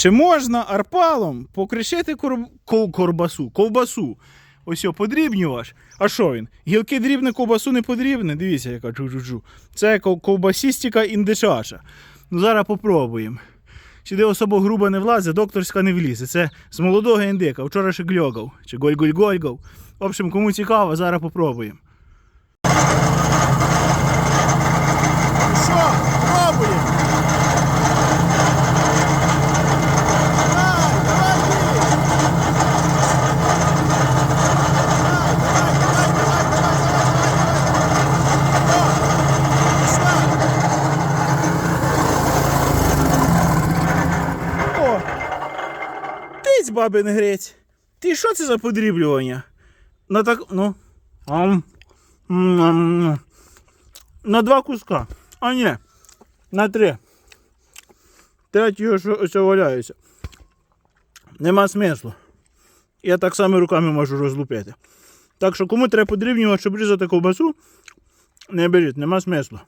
Чи можна арпалом покришити кор... ков- корбасу, ковбасу? Ось його подрібнюваш. А що він? Гілки дрібне, ковбасу не подрібне. Дивіться, яка чу-чу-чу. Це ков- ковбасістика індичаша. Ну зараз попробуємо. Сюди особо грубо не влазить, докторська не влізе. Це з молодого індика, вчора ще гльогав, чи голь-голь-гольгав. В общем, кому цікаво, зараз попробуємо. Що, пробуємо? О! Тиць, бабин грець. Ти що це за подріблювання? На так. Ну. На два куска. А ні. На три. Що ось валяється. Нема смислу. Я так само руками можу розлупити. Так що кому треба подрібнювати, щоб різати ковбасу, не беріть, нема смислу.